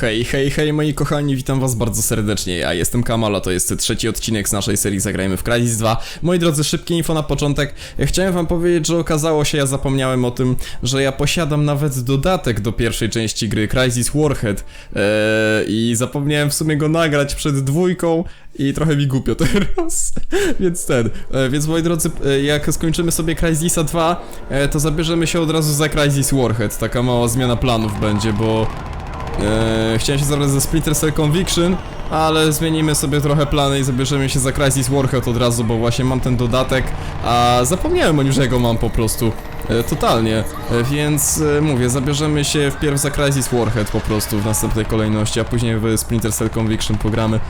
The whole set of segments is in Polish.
Hej, hej, hej moi kochani, witam was bardzo serdecznie, ja jestem Kamal, a to jest trzeci odcinek z naszej serii Zagrajmy w Crysis 2. Moi drodzy, szybkie info na początek. Chciałem wam powiedzieć, że okazało się, ja zapomniałem o tym, że ja posiadam nawet dodatek do pierwszej części gry, Crysis Warhead. Eee, I zapomniałem w sumie go nagrać przed dwójką i trochę mi głupio teraz. więc ten, e, więc moi drodzy, e, jak skończymy sobie Crysisa 2, e, to zabierzemy się od razu za Crysis Warhead. Taka mała zmiana planów będzie, bo Eee, chciałem się zabrać ze Splinter Cell Conviction, ale zmienimy sobie trochę plany i zabierzemy się za Crisis Warhead od razu, bo właśnie mam ten dodatek, a zapomniałem o nim, że go mam po prostu. E, totalnie. E, więc e, mówię, zabierzemy się wpierw za Crisis Warhead po prostu w następnej kolejności, a później w Splinter Cell Conviction pogramy.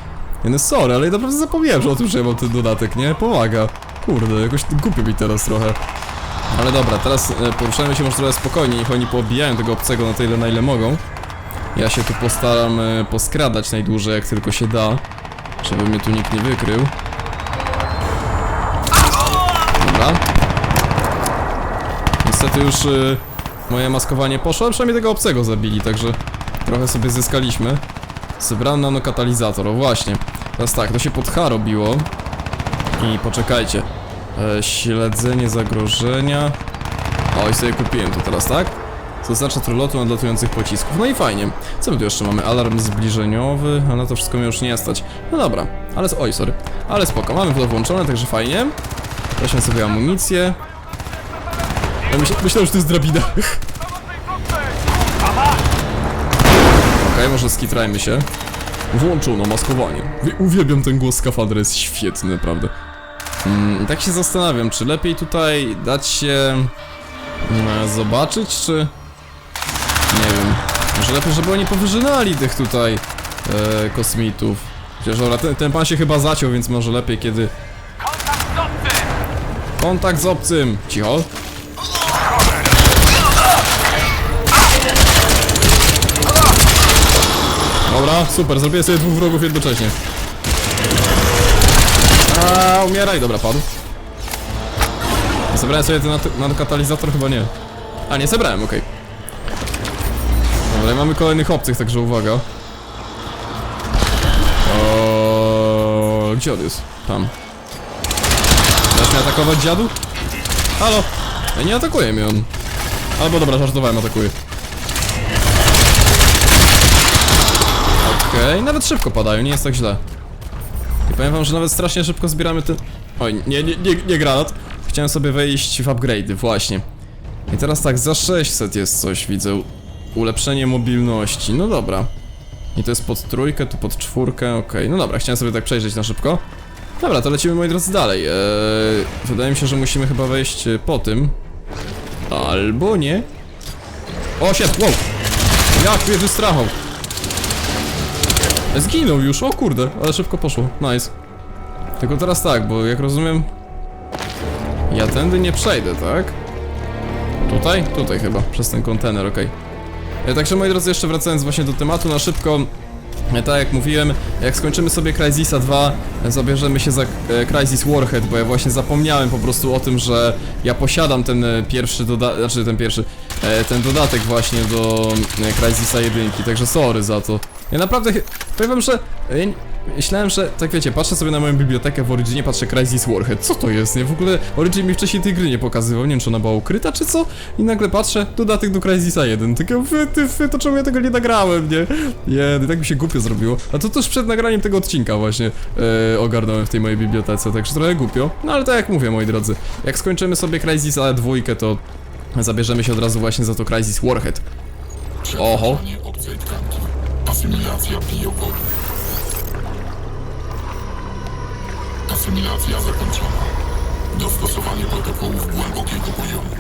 No sorry, ale ja naprawdę zapomniałem że o tym, że ja mam ten dodatek, nie? Pomaga. Kurde, jakoś głupio mi teraz trochę. Ale dobra, teraz e, poruszajmy się może trochę spokojniej, niech oni poobijają tego obcego na tyle, na ile mogą. Ja się tu postaram e, poskradać najdłużej jak tylko się da, żeby mnie tu nikt nie wykrył. Dobra. Niestety już e, moje maskowanie poszło, ale przynajmniej tego obcego zabili, także trochę sobie zyskaliśmy. Zebrany nanokatalizator, o właśnie. Teraz tak, to się pod H robiło. I poczekajcie. E, śledzenie zagrożenia. O, i sobie kupiłem to teraz, tak? Zaznacza trolotu nadlatujących pocisków. No i fajnie. Co my tu jeszcze mamy? Alarm zbliżeniowy, ale na to wszystko mnie już nie stać. No dobra, ale... Oj, sorry. Ale spoko, mamy to włączone, także fajnie. Weźmy sobie amunicję. Ja myśl, myślałem, że to jest drabina. Okej, może skitrajmy się. Włączono maskowanie. Wi- Uwielbiam ten głos skafandra, jest świetny, naprawdę. Mm, tak się zastanawiam, czy lepiej tutaj dać się mm, zobaczyć, czy... Nie wiem. Może lepiej, żeby oni powyżynali tych tutaj e, kosmitów. Chociaż dobra, ten, ten pan się chyba zaciął, więc może lepiej, kiedy... Kontakt z obcym! Cicho. Dobra, super, zrobię sobie dwóch wrogów jednocześnie. A, umieraj, dobra, padł. Zebrałem sobie ten nat- nanokatalizator? Chyba nie. A, nie zebrałem, okej. Dobra, i mamy kolejnych obcych, także uwaga. O, Gdzie on jest? Tam. Dasz mnie atakować dziadu? Halo? Ja nie atakuje mnie on. Albo dobra, żartowałem, atakuje. Okej, nawet szybko padają, nie jest tak źle. I powiem wam, że nawet strasznie szybko zbieramy ten... Oj, nie, nie, nie, nie granat. Chciałem sobie wejść w upgrade'y, właśnie. I teraz tak, za 600 jest coś, widzę. Ulepszenie mobilności, no dobra. I to jest pod trójkę, tu pod czwórkę, okej. No dobra, chciałem sobie tak przejrzeć na szybko. Dobra, to lecimy moi drodzy dalej. Eee, wydaje mi się, że musimy chyba wejść e, po tym. Albo nie. O, shit, wow! Jak mnie wystrachał. Zginął już, o kurde, ale szybko poszło, nice. Tylko teraz tak, bo jak rozumiem... Ja tędy nie przejdę, tak? Tutaj? Tutaj chyba, przez ten kontener, okej. E, Także moi drodzy, jeszcze wracając właśnie do tematu na szybko e, tak jak mówiłem, jak skończymy sobie Crysisa 2, e, zabierzemy się za e, Crysis Warhead, bo ja właśnie zapomniałem po prostu o tym, że ja posiadam ten e, pierwszy dodatek, znaczy ten pierwszy, e, ten dodatek właśnie do e, Crysisa 1, także sorry za to. Ja naprawdę, powiem wam, że e, myślałem, że, tak wiecie, patrzę sobie na moją bibliotekę w Originie, patrzę Crysis Warhead, co to jest, nie? W ogóle Origin mi wcześniej tej gry nie pokazywał, nie wiem, czy ona była ukryta, czy co? I nagle patrzę, dodatek do Crysisa 1, takie wy, ty, wy, to czemu ja tego nie nagrałem, nie? Nie, tak mi się głupio zrobiło. A to tuż przed nagraniem tego odcinka właśnie e, ogarnąłem w tej mojej bibliotece, także trochę głupio. No ale tak jak mówię, moi drodzy, jak skończymy sobie Crysisa dwójkę, to zabierzemy się od razu właśnie za to Crysis Warhead. Oho. Asymilacja biogoru. Asymilacja zakończona. Dostosowanie protokołów głębokiego poziomu.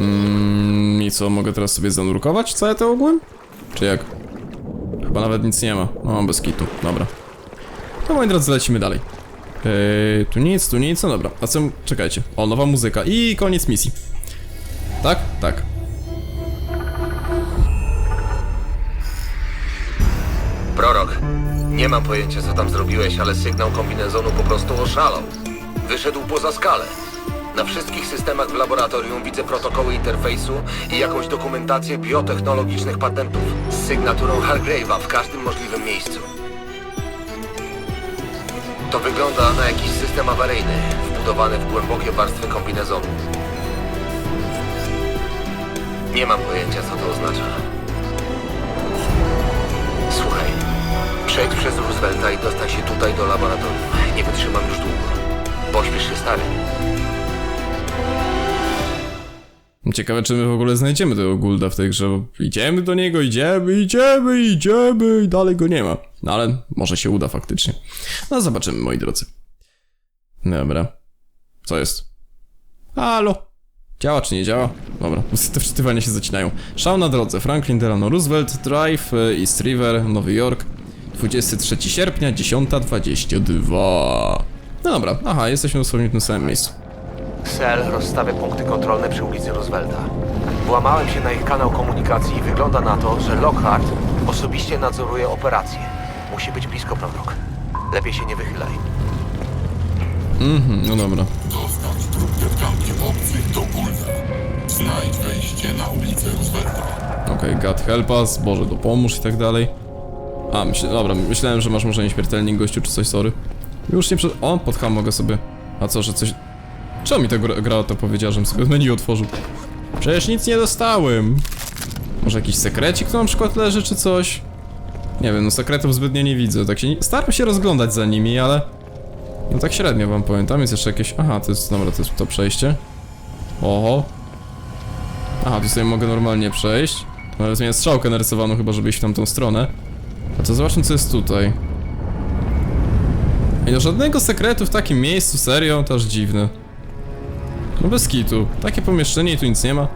Mm, I co, mogę teraz sobie zanurkować całe te ogółem? Czy jak? Chyba nawet nic nie ma. No, bez kitu, dobra. To moi drodzy, lecimy dalej. Eee, tu nic, tu nic, no dobra. A co, czekajcie. O, nowa muzyka i koniec misji. Tak? Tak. Nie mam pojęcia co tam zrobiłeś, ale sygnał kombinezonu po prostu oszalał. Wyszedł poza skalę. Na wszystkich systemach w laboratorium widzę protokoły interfejsu i jakąś dokumentację biotechnologicznych patentów z sygnaturą Hargrave'a w każdym możliwym miejscu. To wygląda na jakiś system awaryjny, wbudowany w głębokie warstwy kombinezonu. Nie mam pojęcia, co to oznacza. Przejdź przez Roosevelta i dostań się tutaj do laboratorium. Nie wytrzymam już długo. Pośpiesz się, stary. Ciekawe, czy my w ogóle znajdziemy tego Gulda w tej grze, idziemy do niego, idziemy, idziemy, idziemy i dalej go nie ma. No ale może się uda faktycznie. No zobaczymy, moi drodzy. Dobra. Co jest? Halo? Działa czy nie działa? Dobra, te wczytywania się zacinają. Szał na drodze, Franklin Delano Roosevelt, Drive, y, East River, Nowy Jork, 23 sierpnia, 10.22. No dobra, aha, jesteśmy dosłownie w tym samym miejscu. Cel rozstawia punkty kontrolne przy ulicy Roosevelta. Włamałem się na ich kanał komunikacji i wygląda na to, że Lockhart osobiście nadzoruje operację. Musi być blisko prorok. Lepiej się nie wychylaj. Mhm, no dobra. Dostarcz trupietkami obcych do. Znajdź wejście na ulicę Roosevelta. Okej, God help us, Boże dopomóż i tak dalej. A, myślę, dobra, myślałem, że masz może nieśmiertelnik gościu czy coś, sorry. Już nie przed... O, pod mogę sobie... A co, że coś... Czemu mi ta gra, to powiedziała, żebym sobie menu otworzył? Przecież nic nie dostałem. Może jakiś sekrecik tu na przykład leży, czy coś? Nie wiem, no sekretów zbytnio nie widzę, tak się... Staram się rozglądać za nimi, ale... No tak średnio wam powiem, tam jest jeszcze jakieś... Aha, to jest... Dobra, to jest to przejście. Oho. Aha, tu sobie mogę normalnie przejść. Nawet miałem strzałkę narysowaną chyba, żeby iść w tamtą stronę. To zobaczmy co jest tutaj. I do żadnego sekretu w takim miejscu, serio? To aż dziwne. No bez kitu. Takie pomieszczenie i tu nic nie ma.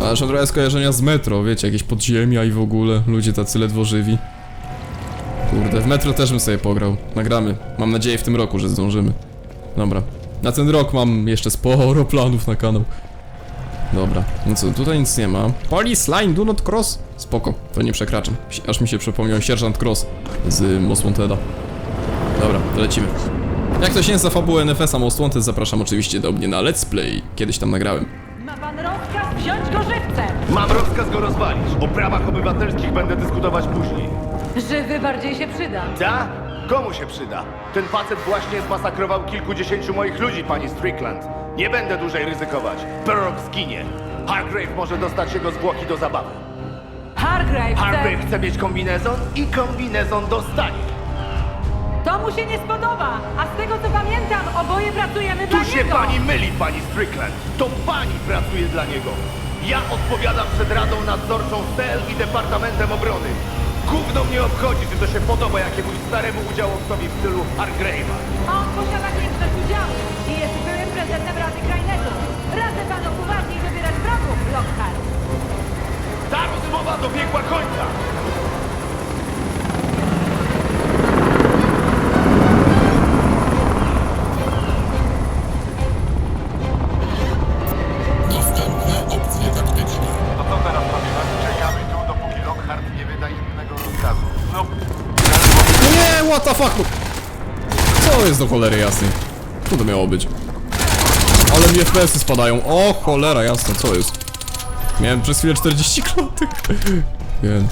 Ale że trochę skojarzenia z metro, wiecie, jakieś podziemia i w ogóle. Ludzie tacy ledwo żywi. Kurde, w metro też bym sobie pograł. Nagramy. Mam nadzieję w tym roku, że zdążymy. Dobra. Na ten rok mam jeszcze sporo planów na kanał. Dobra, no co, tutaj nic nie ma. Police line, do not cross. Spoko, to nie przekraczam. Aż mi się przypomniał sierżant Cross z Most Wanteda. Dobra, to lecimy. Jak ktoś nie zna fabuły NFS-a Most Wanted, zapraszam oczywiście do mnie na Let's Play. Kiedyś tam nagrałem. Ma pan rozkaz wziąć go żywcem! Mam rozkaz go rozwalić. O prawach obywatelskich będę dyskutować później. Żywy bardziej się przyda. Ta? Komu się przyda? Ten facet właśnie zmasakrował kilkudziesięciu moich ludzi, pani Strickland. Nie będę dłużej ryzykować. Prorok zginie. Hargrave może dostać jego zwłoki do zabawy. Hargrave chce... Hargrave chce mieć kombinezon i kombinezon dostanie. To mu się nie spodoba! A z tego co pamiętam, oboje pracujemy dla Tu się niego! pani myli, pani Strickland. To pani pracuje dla niego. Ja odpowiadam przed Radą Nadzorczą CEL i Departamentem Obrony. Gówno mnie obchodzi, czy to się podoba jakiemuś staremu udziałowcowi w stylu Hargrave'a. On posiada większość udziału i jest byłym prezentem Rady Krajnetu. Radzę panu uważniej wybierać wrogów, Lockhart. Ta rozmowa dobiegła końca. Dostępne opcje taktyczne. To teraz robimy? Czekamy tu, dopóki Lockhart nie wyda innego rozkazu. No, No nie, what the fuck? Co jest do cholery jasnej? Co to miało być? Ale mi FPS-y spadają. O, cholera jasna, co jest? Miałem przez chwilę 40 klatek. Wiem.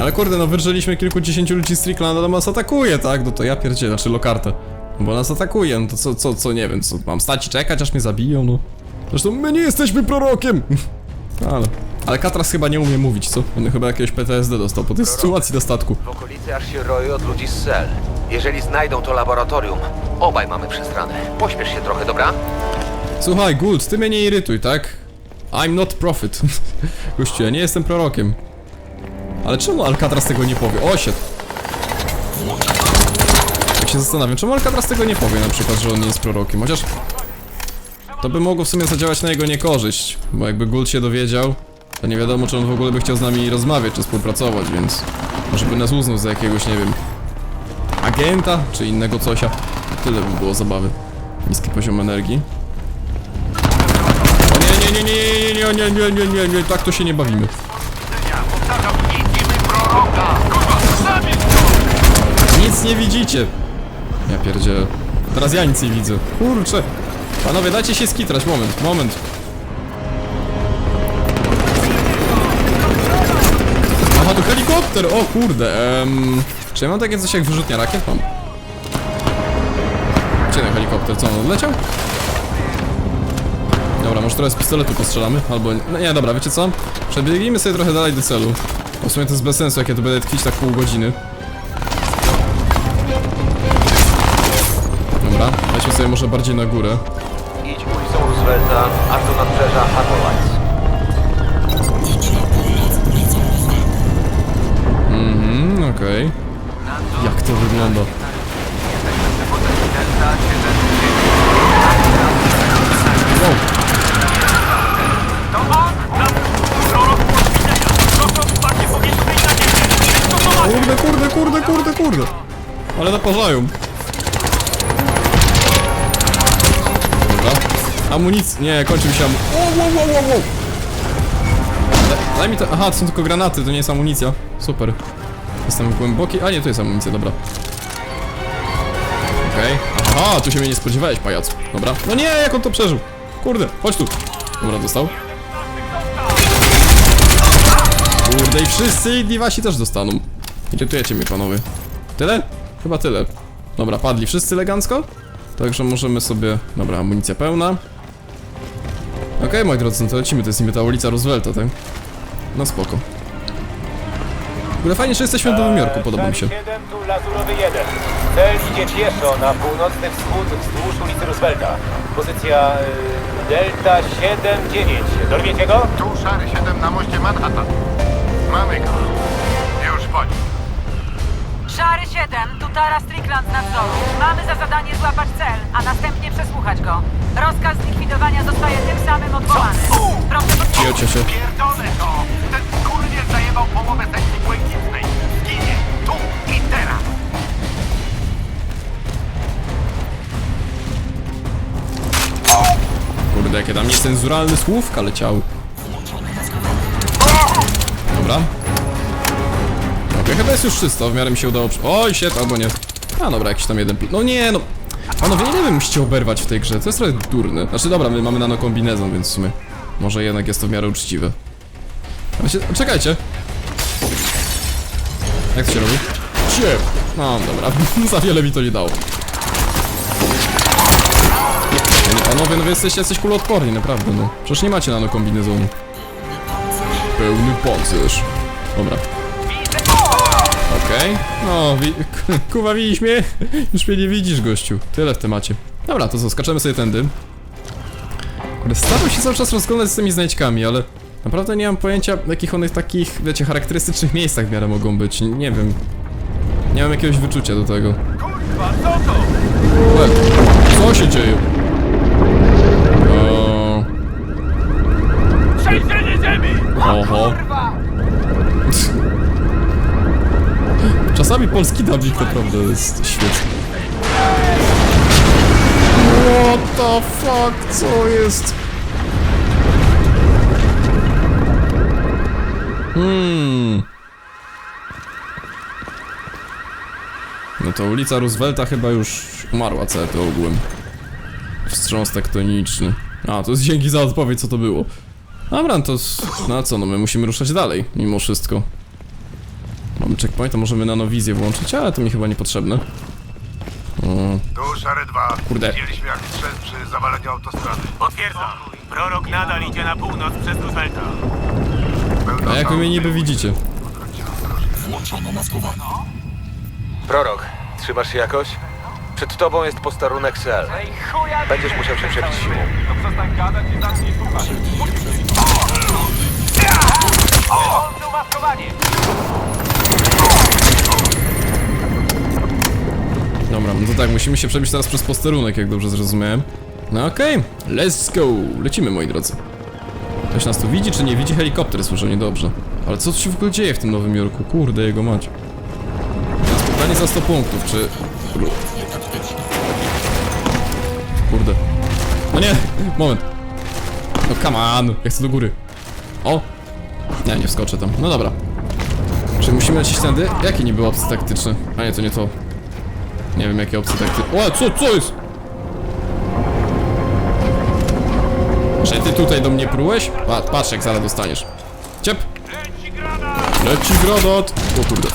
Ale kurde, no wyrżeliśmy kilkudziesięciu ludzi z Stricklanda, to nas atakuje, tak? No to ja pierdzielę, znaczy Lokartę. Bo nas atakuje, no to co, co, co, nie wiem, co, mam stać i czekać, aż mnie zabiją, no. Zresztą my nie jesteśmy prorokiem! Ale, ale Katras chyba nie umie mówić, co? On chyba jakiegoś PTSD dostał po tej sytuacji na statku. W okolicy aż się roi od ludzi z cel. Jeżeli znajdą to laboratorium, obaj mamy przestranę. Pośpiesz się trochę, dobra? Słuchaj, Guld, ty mnie nie irytuj, tak? I'm not prophet. Gościu, ja nie jestem prorokiem. Ale czemu Alcatraz tego nie powie? O, shit. Tak się zastanawiam, czemu Alcatraz tego nie powie na przykład, że on nie jest prorokiem, chociaż... To by mogło w sumie zadziałać na jego niekorzyść, bo jakby Guld się dowiedział, to nie wiadomo, czy on w ogóle by chciał z nami rozmawiać, czy współpracować, więc... Może by nas uznał za jakiegoś, nie wiem... Agenta, czy innego cosia. Tyle by było zabawy. Niski poziom energii. Nie, nie, nie, nie, nie, nie, nie, nie, nie, tak to się nie bawimy. Nic nie widzicie. Ja pierdzielę. Teraz ja nic nie widzę. Kurczę. Panowie, dajcie się skitrać. Moment, moment. Aha, to helikopter! O kurde. Czy ja mam takie coś jak wyrzutnia rakiet? Mam. Gdzie ten helikopter? Co, on odleciał? Dobra, może trochę z pistoletu postrzelamy, albo... No nie, dobra, wiecie co? Przebiegnijmy sobie trochę dalej do celu. Bo w sumie to jest bez sensu, jak ja tu będę tkwić tak pół godziny. Dobra, weźmy sobie może bardziej na górę. Idź ulicą Roosevelta, aż do nadbrzeża Roosevelt. Mhm, okej. Jak to wygląda? Amunic... Nie, kończy mi się amu... Wow, wow, wow, wow, wow. Da- Daj mi to... Aha, to są tylko granaty, to nie jest amunicja. Super. Jestem głęboki... A nie, to jest amunicja, dobra. Okej. Aha, tu się mnie nie spodziewałeś, pajacu. Dobra. No nie, jak on to przeżył? Kurde, chodź tu. Dobra, dostał. Kurde, i wszyscy inni wasi też dostaną. Irytujecie mnie, panowie. Tyle? Chyba tyle. Dobra, padli wszyscy elegancko. Także możemy sobie... Dobra, amunicja pełna. Okej, moi drodzy, no to lecimy. To jest niby ta ulica Roosevelta, tak? No spoko. W ogóle fajnie, że jesteśmy w Nowym Jorku, podoba mi się. 7 tu Lazurowy 1. Cel idzie pieszo na północny wschód wzdłuż ulicy Roosevelta. Pozycja y, Delta 79. Dorwiecie go? Tu szary 7 na moście Manhattan. Mamy go. Już po nim. Szary 7, tu Tara Strickland z nadzoru. Mamy za zadanie złapać cel, a następnie przesłuchać go. Rozkaz zlikwidowania zostaje tym samym odwołany. Proszę pod... Cio, cio, cio. Pierdolę to! Ten skurwiel zajebał połowę sekcji błękitnej. Ginie. Tu i teraz. Kurde, jakie tam niecenzuralne słówka leciały. Dobra. Okej, chyba jest już czysto, w miarę mi się udało przy... Oj, shit, albo nie. A, dobra, jakiś tam jeden. No nie, no... Panowie, nie wiem, musicie oberwać w tej grze, to jest trochę durne. Znaczy, dobra, my mamy nano kombinezon, więc w sumie... Może jednak jest to w miarę uczciwe. Właśnie, czekajcie. Jak to się robi? Ciep! No, dobra, za wiele mi to nie dało. Nie, no panowie, no wy jesteście jacyś kuloodporni, naprawdę, no. Przecież nie macie nano kombinezonu. Pełny pancerz. Dobra. Okej. No, wi kuwa widzisz mnie? Już mnie nie widzisz, gościu. Tyle w temacie. Dobra, to co, skaczemy sobie tędy. Kurde, staram się cały czas rozglądać z tymi znajdźkami, ale naprawdę nie mam pojęcia, w jakich one takich, wiecie, charakterystycznych miejscach w miarę mogą być. Nie, wiem. Nie mam jakiegoś wyczucia do tego. Kurwa, co to? Co się dzieje? O, Trzęsienie ziemi! oho. Czasami polski dubbing naprawdę jest świetny. What the fuck, co jest? Hmm. No to ulica Roosevelta chyba już umarła całe to ogółem. Wstrząs tektoniczny. A, to jest dzięki za odpowiedź, co to było. Dobra, to... s- No a co, no my musimy ruszać dalej, mimo wszystko. Mamy checkpoint, to możemy nanowizję włączyć, ale to mi chyba niepotrzebne. O, Tu szary 2. Kurde. Widzieliśmy jak strzec przy zawaleniu autostrady. Potwierdzam. Prorok nadal idzie na północ przez Roosevelta. A jak wy mnie niby widzicie? Włączono maskowanie. Prorok, trzymasz się jakoś? Przed tobą jest posterunek cel. Będziesz musiał się przebić siłą. Dobra, no to tak, musimy się przebić teraz przez posterunek, jak dobrze zrozumiałem. No okej, let's go! Lecimy, moi drodzy. Ktoś nas tu widzi, czy nie widzi? Helikopter słyszę niedobrze. Ale co tu się w ogóle dzieje w tym Nowym Jorku? Kurde, jego mać. Na spotkanie za 100 punktów, czy... Kurde. No nie! Moment. No come on! Ja chcę do góry. O! Nie, nie wskoczę tam. No dobra. Czy musimy lecieć tędy? Jakie niby opcje taktyczne? A nie, to nie to. Nie wiem jakie opcje takty... O, co, co jest? Że ty tutaj do mnie prułeś? Pa, patrz jak zaraz dostaniesz. Ciep! Leci granat! O kurde.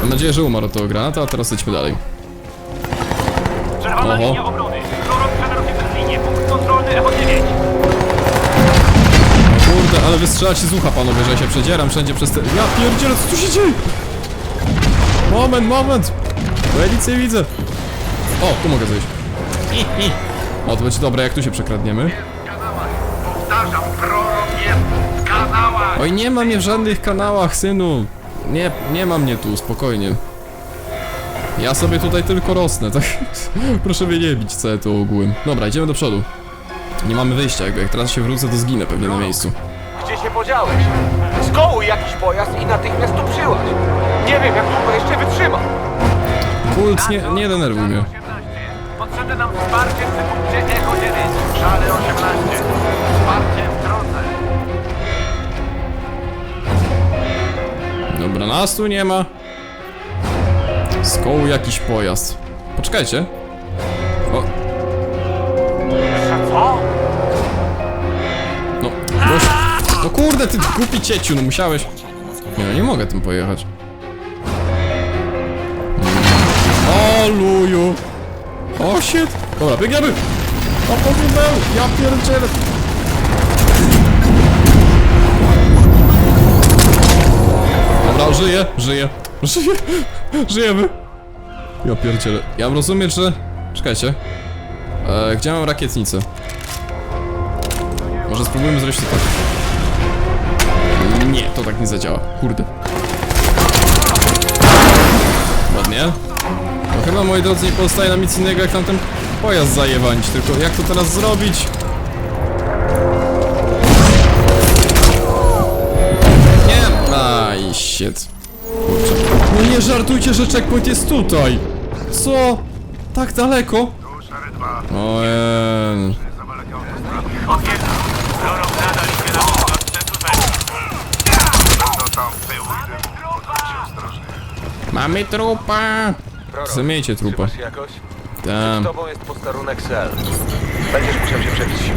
Mam nadzieję, że umarł tego granata, a teraz lecimy dalej. Oho. linia obrony. Prorok przetarł się przez linię. Punkt kontrolny Echo 9. Kurde, ale wystrzelacie z ucha panowie, że ja się przedzieram wszędzie przez te... Ja pierdzielę, co tu się dzieje? Moment, moment! Bo ja nic nie widzę. O, tu mogę zejść. O, to będzie dobre, jak tu się przekradniemy. Powtarzam, prorok jest w kanałach! Oj, nie ma mnie w żadnych kanałach, synu. Nie, nie ma mnie tu, spokojnie. Ja sobie tutaj tylko rosnę, tak? Proszę mnie nie bić całe to ogółem. Dobra, idziemy do przodu. Nie mamy wyjścia, jakby jak teraz się wrócę, to zginę pewnie na miejscu. Gdzie się podziałeś? Skołuj jakiś pojazd i natychmiast tu przyłaź. Nie wiem, jak długo jeszcze wytrzyma. Kult, nie, nie denerwuj mnie. 18. Potrzebne nam wsparcie przy punkcie Echo 9. Szary 18. Wsparcie w drodze. Dobra, nas tu nie ma. Z kołu jakiś pojazd. Poczekajcie. O. Co? No, gość. No kurde, ty głupi cieciu, no musiałeś. Nie, no nie mogę tym pojechać. O, luju. O, shit. Dobra, biegniemy. O, powinął. Ja pierdzielę. Dobra, żyję, żyję. Żyję. Żyjemy. Ja pierdzielę. Ja mam rozumieć, że... Czekajcie. E, gdzie mam rakietnicę? Może spróbujmy zrobić to tak. Nie, to tak nie zadziała. Kurde. Chyba, moi drodzy, nie pozostaje nam nic innego, jak tamten pojazd zajewanić. Tylko jak to teraz zrobić? Nie. Aj, shit. Kurczę. No nie żartujcie, że checkpoint jest tutaj. Co? Tak daleko? Tu szary 2. Ojej. Mamy trupa. Prorok, Zamieńcie trupa. trzymasz się jakoś? Tam. Z tobą jest posterunek Sel. Będziesz musiał się przebić siłą.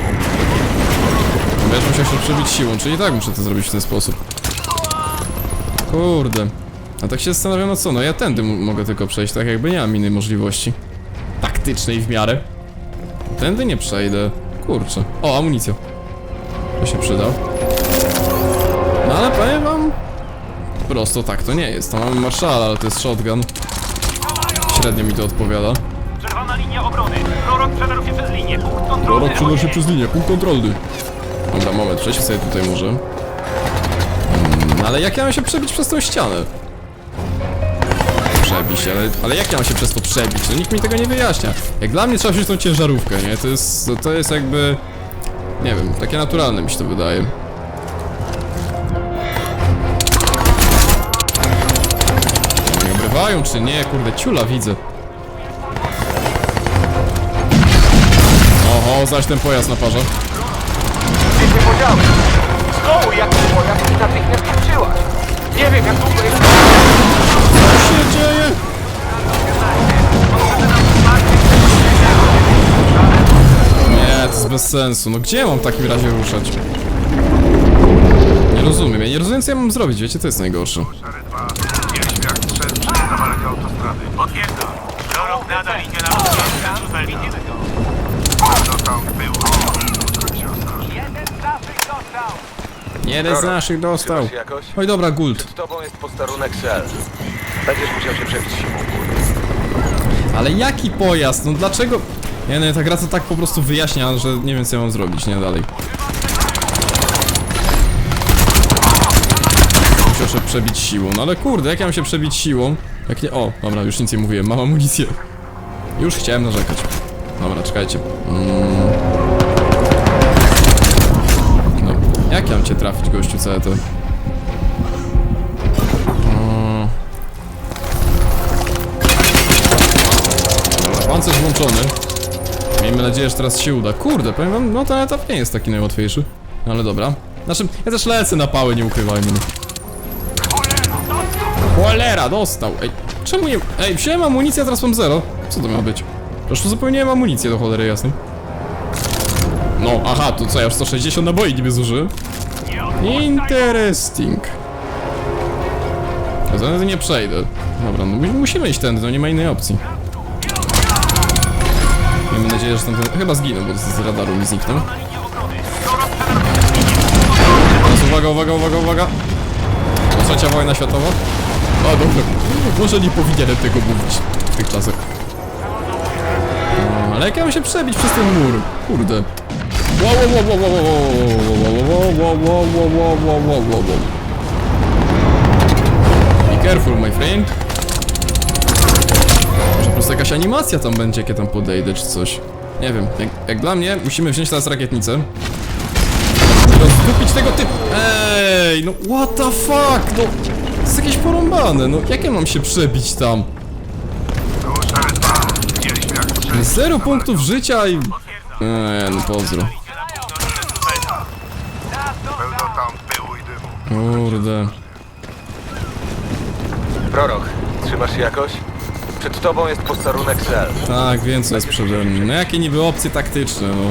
Będziesz musiał się przebić siłą, czyli tak muszę to zrobić w ten sposób. Kurde. A tak się zastanawiam, no co, no ja tędy m- mogę tylko przejść, tak jakby nie mam innej możliwości. Taktycznej w miarę. Tędy nie przejdę. Kurczę. O, amunicja. To się przyda. No ale powiem wam... Prosto tak to nie jest. To mamy marszala, ale to jest shotgun. Średnio mi to odpowiada. Czerwona linia obrony. Prorok przetarł się przez linię. Punkt kontrolny Prorok przenosi 9. przez linię, punkt kontrolny. Dobra, moment, przejdźmy sobie tutaj może. Mm, ale jak ja mam się przebić przez tą ścianę? Przebić, ale, ale jak ja mam się przez to przebić? No nikt mi tego nie wyjaśnia. Jak dla mnie trzeba wziąć tą ciężarówkę, nie? To jest, to jest jakby... Nie wiem, takie naturalne mi się to wydaje. Obrywają czy nie? Kurde, ciula widzę. Oho, zaś ten pojazd na parze. Gdzie się jakiś pojazd i natychmiast przyłaź. Nie wiem, jak długo jeszcze... Co się dzieje? Nie, to jest bez sensu. No gdzie mam w takim razie ruszać? Nie rozumiem, ja nie rozumiem co ja mam zrobić, wiecie, to jest najgorsze. Szary 2. Jest jak strzec przy zawaleniu autostrady. Potwierdzam. Prorok nadal idzie na Lubelsk. Widzimy go. Tył. Podchodźcie ostrożnie. Jeden z naszych dostał. Jakoś? Oj dobra, Guld. Z tobą jest posterunek Sel. Będziesz musiał się przebić siłą. Ale jaki pojazd? No dlaczego? Nie, no ta gra to tak po prostu wyjaśnia, że nie wiem co ja mam zrobić, nie dalej. Się przebić siłą, no ale kurde, jak ja mam się przebić siłą? Jak nie... O, dobra, już nic nie mówiłem, mam amunicję. Już chciałem narzekać. Dobra, czekajcie. Mm. No, jak ja mam cię trafić, gościu, całe to? Mm. Dobra, pancerz włączony. Miejmy nadzieję, że teraz się uda. Kurde, powiem wam, no ten etap nie jest taki najłatwiejszy. No ale dobra. Znaczy, ja też lecę na pały, nie ukrywajmy. Cholera, dostał! Ej, czemu nie... Ej, wziąłem amunicję, a teraz mam zero. Co to ma być? Przecież zupełnie amunicję do cholery jasnej. No, aha, to co, ja już 160 naboi niby zużyłem? Interesting. Tędy nie przejdę. Dobra, no mu- musimy iść tędy, no nie ma innej opcji. Miejmy nadzieję, że tamten... Chyba zginął, bo z radaru mi zniknął. Teraz uwaga, uwaga, uwaga, uwaga. Trzecia wojna światowa. A dobra, może nie powinienem tego mówić w tych czasach. Ale jak ja się przebić przez ten mur? Kurde. Be careful, my friend. Może po prostu jakaś animacja tam będzie, jak tam podejdę, czy coś. Nie wiem, jak, jak dla mnie, musimy wziąć teraz rakietnicę. Rozkupić tego typu. Ej, no what the fuck, no... Jest jakieś porąbane, no jak ja mam się przebić tam? Zero punktów życia i... Eee, no pozdro. Kurde. Prorok, trzymasz się jakoś? Przed tobą jest posterunek cel. Tak, co jest przede mną. No jakie niby opcje taktyczne, no.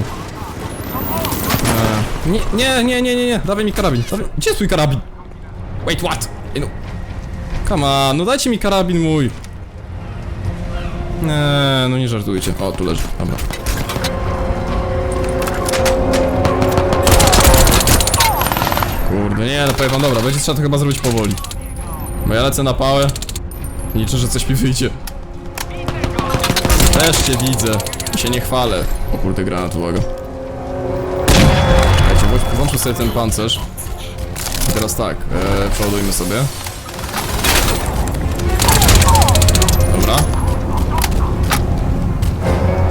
Eee, nie, nie, nie, nie, nie, nie, dawaj mi karabin. Dawaj. Gdzie jest mój karabin? Wait, what? Ej, no. Come on, no dajcie mi karabin mój. Nie, no nie żartujcie. O, tu leży, dobra. Kurde, nie, no powiem wam, dobra, będzie trzeba to chyba zrobić powoli. Bo ja lecę na pałę. Liczę, że coś mi wyjdzie. Też cię widzę i się nie chwalę. O kurde, granat, uwaga. Słuchajcie, włącz- włączmy sobie ten pancerz. I teraz tak, e, przeładujmy sobie. Dobra.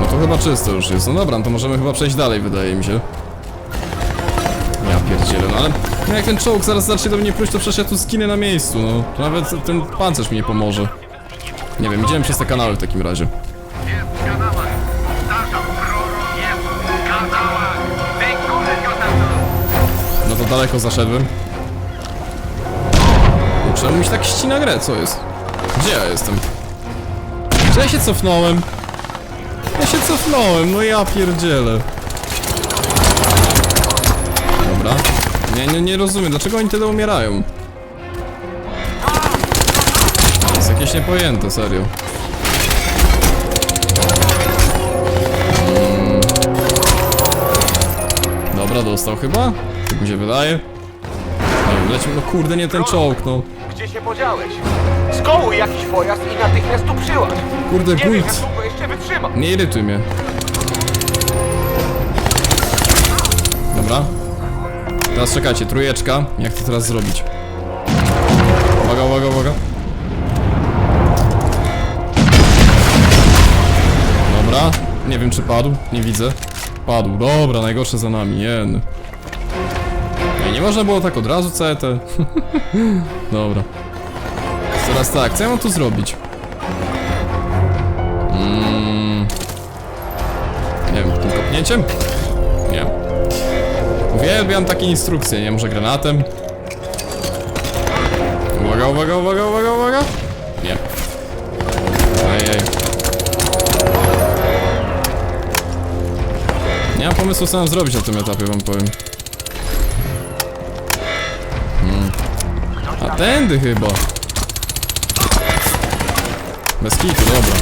No to chyba czysto już jest. No dobra, no to możemy chyba przejść dalej, wydaje mi się. Ja pierdzielę, no ale no jak ten czołg zaraz zacznie do mnie pluć, to przecież ja tu skinę na miejscu, no. To nawet ten pancerz mi nie pomoże. Nie wiem, idziemy przez te kanały w takim razie. No to daleko zaszedłem. Czemu mi się tak ścina grę? Co jest? Gdzie ja jestem? Czy ja się cofnąłem? Ja się cofnąłem, no ja pierdzielę. Dobra. Nie, nie, nie rozumiem, dlaczego oni tyle umierają? To jest jakieś niepojęte, serio. Dobra, dostał chyba? Tak mi się wydaje. Lecimy, no kurde, nie ten czołg, no. Gdzie się podziałeś? Skołuj jakiś pojazd i natychmiast tu przyłaź. Kurde, Nie wiem, jak długo jeszcze wytrzyma. Nie irytuj mnie. Dobra. Teraz czekajcie, trójeczka. Jak to teraz zrobić? Uwaga, uwaga, uwaga. Dobra. Nie wiem, czy padł. Nie widzę. Padł. Dobra, najgorsze za nami. Jen. Ej, nie można było tak od razu całe te... Dobra. Teraz tak, co ja mam tu zrobić? Nie wiem, tym kopnięciem? Nie. Uwielbiam takie instrukcje, nie? Może granatem? Uwaga, uwaga, uwaga, uwaga, uwaga! Nie. Ejej. Nie mam pomysłu co mam zrobić na tym etapie, wam powiem. Hmm. A tędy chyba. Bez kitu, dobra.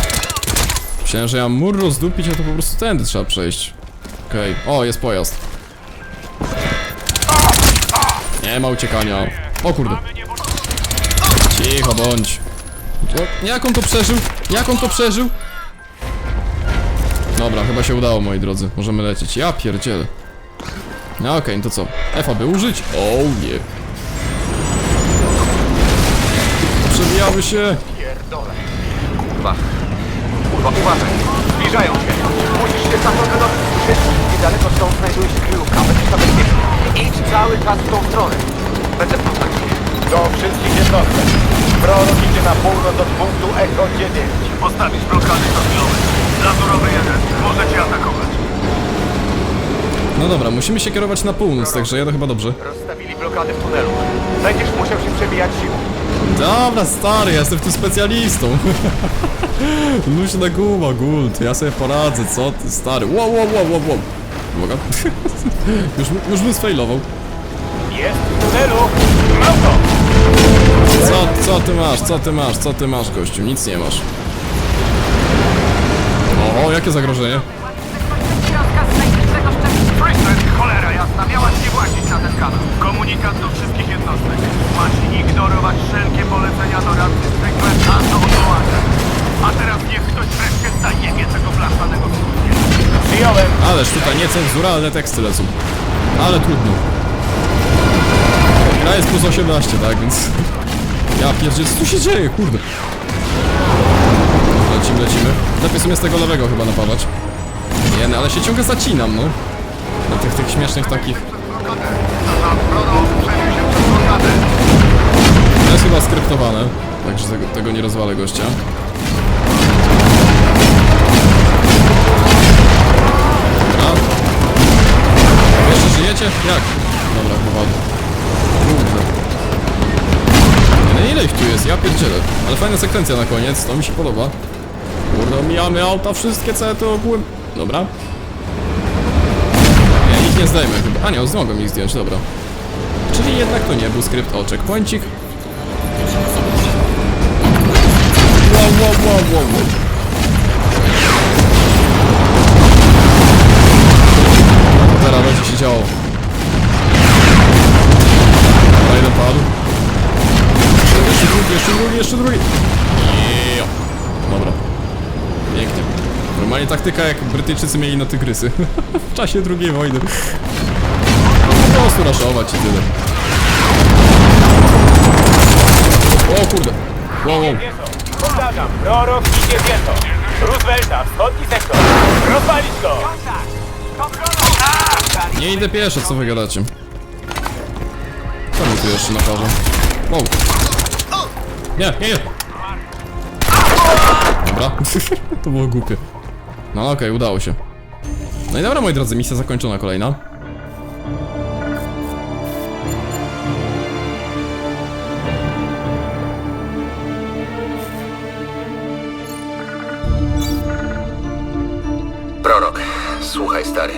Myślałem, że ja mur rozdupić, a to po prostu tędy trzeba przejść. Okej. O, jest pojazd. Nie ma uciekania. O kurde. Cicho bądź. O, jak on to przeżył? Jak on to przeżył? Dobra, chyba się udało, moi drodzy. Możemy lecieć. Ja pierdzielę. No okej, no to co? F, aby użyć? O nie. Przebijały się. Kurwa. Kurwa, uważaj. Zbliżają się. Musisz się tam rozglądać. Niedaleko stąd znajduje się kryjówka. Będziesz tam bezpieczny. Idź cały czas w tą stronę. Będę kontakcie. Do wszystkich jednostek. Prorok idzie na północ od punktu Echo 9. Postawić blokady stopniowe. Lazurowy jeden. Możecie atakować. No dobra, musimy się kierować na północ, także jadę chyba dobrze. Rozstawili blokady w tunelu. Będziesz musiał się przebijać siłą. Dobra, stary, ja jestem tu specjalistą. Luźna guma, gult, ja sobie poradzę, co ty, stary. Wow, wow, wow, wow, wow. Uwaga. już, już bym sfailował. Jest w tunelu! Mam to! Co, co ty masz, co ty masz, co ty masz, gościu? Nic nie masz. O, o jakie zagrożenie? Freeland, cholera jasna, miałaś nie włazić na ten kanał. Komunikat do wszystkich jednostek. Macie ignorować wszelkie polecenia do radcy Strickland aż do odwołania. A teraz niech ktoś wreszcie zajebie tego blaszanego słupnia. Przyjąłem! Ależ tutaj niecenzuralne teksty lecą. Ale trudno. Gra jest plus 18, tak, więc... Ja pierdzie, co tu się dzieje, kurde. Lecimy, lecimy. Lepiej sobie z tego lewego chyba napawać. Nie, no, ale się ciągle zacinam, no. Na tych, tych śmiesznych takich... To jest chyba skryptowane, także tego, tego nie rozwalę gościa. Dobra. Jeszcze żyjecie? Jak? Dobra, powadu. Kurde. No ile ich tu jest? Ja pierdzielę. Ale fajna sekwencja na koniec, to mi się podoba. Kurde, omijamy auta, wszystkie całe to ogółem. Dobra. Nie zdejmę chyba. A nie, zmogłem ich zdjąć, dobra. Czyli jednak to nie był skrypt o checkpointik. Wow, wow, wow, wow, wow. Teraz się działo. Jeden padł. Jeszcze drugi, jeszcze drugi, jeszcze drugi. Dobra. Pięknie. Normalnie taktyka jak Brytyjczycy mieli na tygrysy. w czasie II wojny. Po prostu raszować i tyle. O kurde. Wow, wow. Powtarzam, prorok idzie pieszo. Roosevelta, wschodni sektor. Rozwalić go! Nie idę pieszo, co wy gadacie? Co mi tu jeszcze naparza? Wow. Nie, nie, nie. Dobra. to było głupie. No okej, udało się. No i dobra, moi drodzy, misja zakończona kolejna. Prorok, słuchaj stary.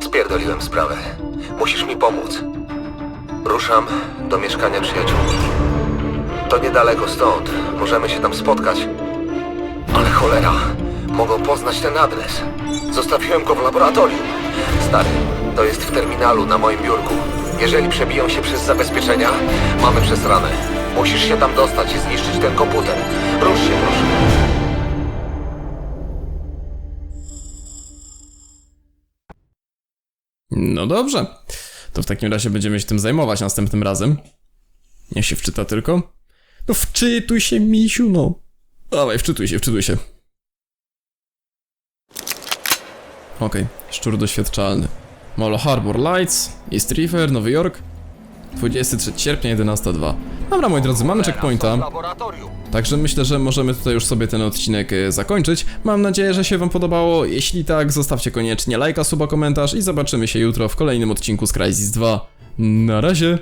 Spierdoliłem sprawę. Musisz mi pomóc. Ruszam do mieszkania przyjaciółmi. To niedaleko stąd. Możemy się tam spotkać. Ale cholera, mogą poznać ten adres. Zostawiłem go w laboratorium. Stary, to jest w terminalu na moim biurku. Jeżeli przebiją się przez zabezpieczenia, mamy przesrane. Musisz się tam dostać i zniszczyć ten komputer. Rusz się proszę. No dobrze. To w takim razie będziemy się tym zajmować następnym razem. Niech się wczyta tylko. No wczytuj się, misiu, no. Dawaj, wczytuj się, wczytuj się. Okej, szczur doświadczalny. Molo Harbor Lights, East River, Nowy Jork. 23 sierpnia, 11.02. Dobra, moi drodzy, mamy checkpointa. Także myślę, że możemy tutaj już sobie ten odcinek e, zakończyć. Mam nadzieję, że się wam podobało. Jeśli tak, zostawcie koniecznie lajka, suba, komentarz i zobaczymy się jutro w kolejnym odcinku z Crysis 2. Na razie!